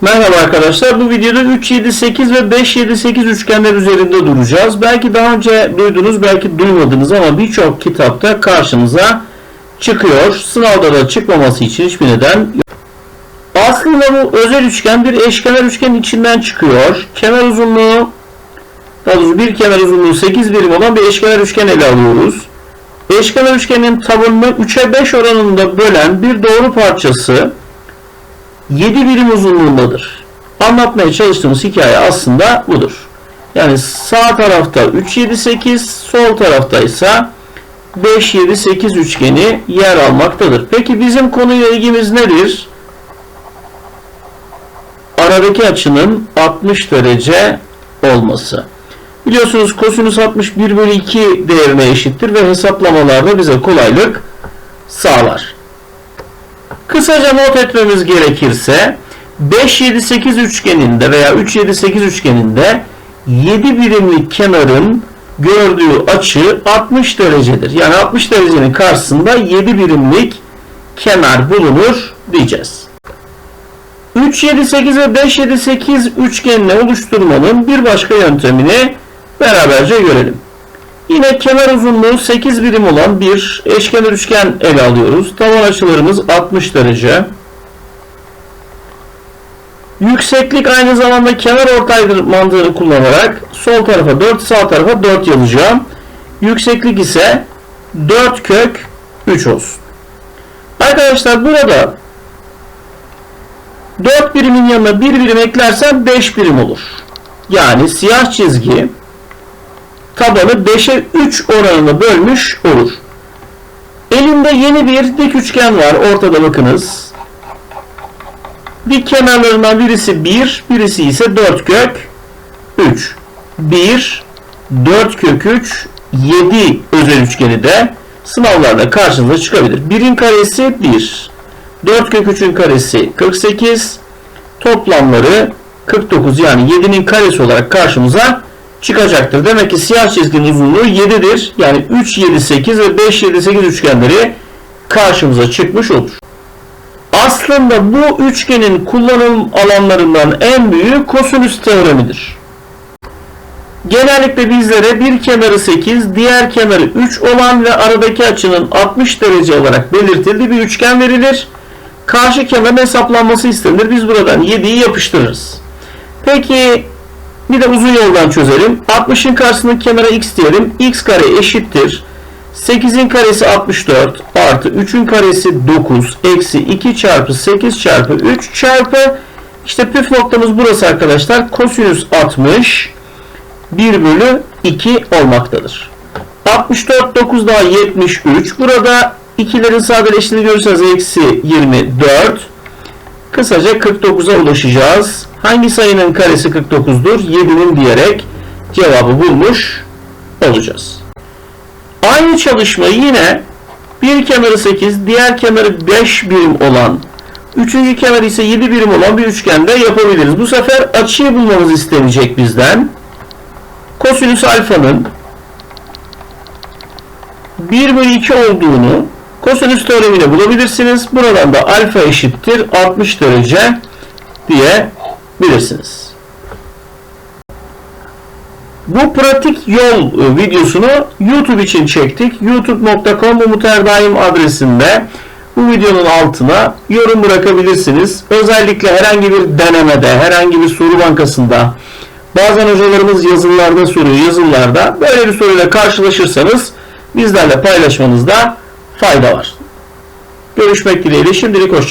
Merhaba arkadaşlar. Bu videoda 3, 7, 8 ve 5, 7, 8 üçgenler üzerinde duracağız. Belki daha önce duydunuz, belki duymadınız ama birçok kitapta karşınıza çıkıyor. Sınavda da çıkmaması için hiçbir neden yok. Aslında bu özel üçgen bir eşkenar üçgenin içinden çıkıyor. Kenar uzunluğu, doğrusu bir kenar uzunluğu 8 birim olan bir eşkenar üçgen ele alıyoruz. Eşkenar üçgenin tabanını 3'e 5 oranında bölen bir doğru parçası 7 birim uzunluğundadır. Anlatmaya çalıştığımız hikaye aslında budur. Yani sağ tarafta 3, 7, 8, sol tarafta ise 5, 7, 8 üçgeni yer almaktadır. Peki bizim konuyla ilgimiz nedir? Aradaki açının 60 derece olması. Biliyorsunuz kosinüs 60 1 bölü 2 değerine eşittir ve hesaplamalarda bize kolaylık sağlar. Kısaca not etmemiz gerekirse 5 7 8 üçgeninde veya 3 7 8 üçgeninde 7 birimlik kenarın gördüğü açı 60 derecedir. Yani 60 derecenin karşısında 7 birimlik kenar bulunur diyeceğiz. 3 7 8 ve 5 7 8 üçgenini oluşturmanın bir başka yöntemini beraberce görelim. Yine kenar uzunluğu 8 birim olan bir eşkenar üçgen ele alıyoruz. Taban açılarımız 60 derece. Yükseklik aynı zamanda kenar ortaydır mantığını kullanarak sol tarafa 4 sağ tarafa 4 yazacağım. Yükseklik ise 4 kök 3 olsun. Arkadaşlar burada 4 birimin yanına 1 birim eklersem 5 birim olur. Yani siyah çizgi tabanı 5'e 3 oranına bölmüş olur. Elimde yeni bir dik üçgen var. Ortada bakınız. Dik kenarlarından birisi 1, birisi ise 4 kök 3. 1, 4 kök 3, 7 özel üçgeni de sınavlarda karşınıza çıkabilir. 1'in karesi 1. 4 kök 3'ün karesi 48. Toplamları 49 yani 7'nin karesi olarak karşımıza çıkacaktır. Demek ki siyah çizginin uzunluğu 7'dir. Yani 3, 7, 8 ve 5, 7, 8 üçgenleri karşımıza çıkmış olur. Aslında bu üçgenin kullanım alanlarından en büyüğü kosinüs teoremidir. Genellikle bizlere bir kenarı 8, diğer kenarı 3 olan ve aradaki açının 60 derece olarak belirtildiği bir üçgen verilir. Karşı kenarın hesaplanması istenir. Biz buradan 7'yi yapıştırırız. Peki bir de uzun yoldan çözelim. 60'ın karşısındaki kenara x diyelim. x kare eşittir. 8'in karesi 64 artı 3'ün karesi 9 eksi 2 çarpı 8 çarpı 3 çarpı işte püf noktamız burası arkadaşlar. Kosinüs 60 1 bölü 2 olmaktadır. 64 9 daha 73. Burada ikilerin sadeleştiğini görürseniz eksi 24. Kısaca 49'a ulaşacağız. Hangi sayının karesi 49'dur? 7'nin diyerek cevabı bulmuş olacağız. Aynı çalışmayı yine bir kenarı 8, diğer kenarı 5 birim olan, üçüncü kenarı ise 7 birim olan bir üçgende yapabiliriz. Bu sefer açıyı bulmamız istenecek bizden. Kosinüs alfanın 1 bölü 2 olduğunu kosinüs teoremiyle bulabilirsiniz. Buradan da alfa eşittir 60 derece diyebilirsiniz. Bu pratik yol e, videosunu YouTube için çektik. youtube.com Umut Erdaim adresinde bu videonun altına yorum bırakabilirsiniz. Özellikle herhangi bir denemede, herhangi bir soru bankasında bazen hocalarımız yazılarda soruyor, yazılarda böyle bir soruyla karşılaşırsanız bizlerle paylaşmanızda fayda var. Görüşmek dileğiyle şimdilik hoşçakalın.